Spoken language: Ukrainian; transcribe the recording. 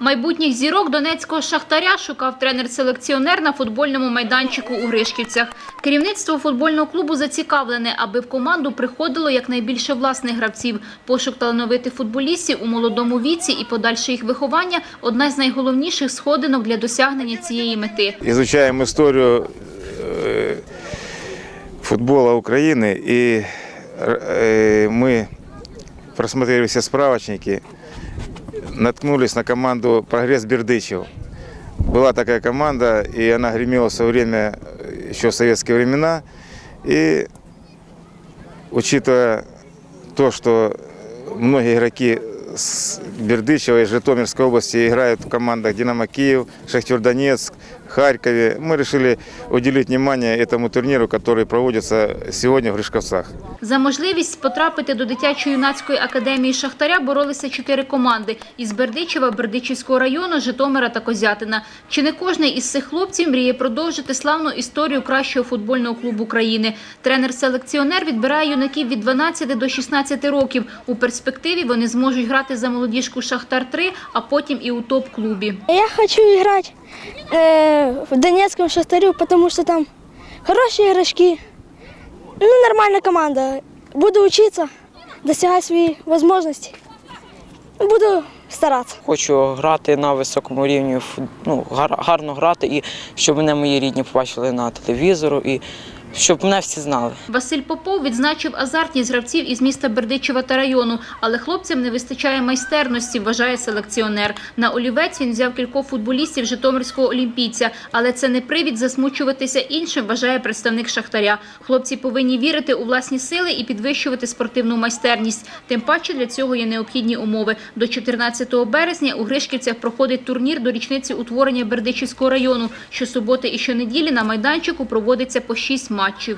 Майбутніх зірок донецького шахтаря шукав тренер-селекціонер на футбольному майданчику у Гришківцях. Керівництво футбольного клубу зацікавлене, аби в команду приходило якнайбільше власних гравців. Пошук талановитих футболістів у молодому віці і подальше їх виховання – одна з найголовніших сходинок для досягнення цієї мети. изучаем историю э, футбола Украины, и э, мы просмотрели все справочники, Наткнулись на команду «Прогресс Бердычев». Была такая команда, и она гремела в свое время, э, еще в советские времена. И учитывая то, что многие игроки с Бердычева и Житомирской области играют в командах «Динамо Киев», «Шахтер Донецк», Харькове, мы решили уделить внимание этому турниру, который проводится сегодня в Гришковцах. За можливість потрапити до дитячо-юнацької академії Шахтаря боролися чотири команди – із Бердичева, Бердичівського району, Житомира та Козятина. Чи не кожний із цих хлопців мріє продовжити славну історію кращого футбольного клубу країни. Тренер-селекціонер відбирає юнаків від 12 до 16 років. У перспективі вони зможуть грати за молодіжку «Шахтар-3», а потім і у топ-клубі. Я хочу играть э, в Донецком Шахтарю, потому что там хорошие игрочки. Ну, нормальная команда. Буду учиться, досягати свої можливості. Буду старатися. Хочу грати на високому рівні, ну, гарно грати, і щоб мене мої рідні побачили на телевізору, і щоб мене всі знали. Василь Попов відзначив азартність гравців із міста Бердичева та району, але хлопцям не вистачає майстерності, вважає селекціонер. На олівець він взяв кількох футболістів Житомирського олімпійця, але це не привід засмучуватися іншим, вважає представник Шахтаря. Хлопці повинні вірити у власні сили і підвищувати спортивну майстерність. Тим паче для цього є необхідні умови. До 14 березня у Гришківцях проходить турнір до річниці утворення Бердичівського району. Щосуботи і щонеділі на майданчику проводиться по шість. much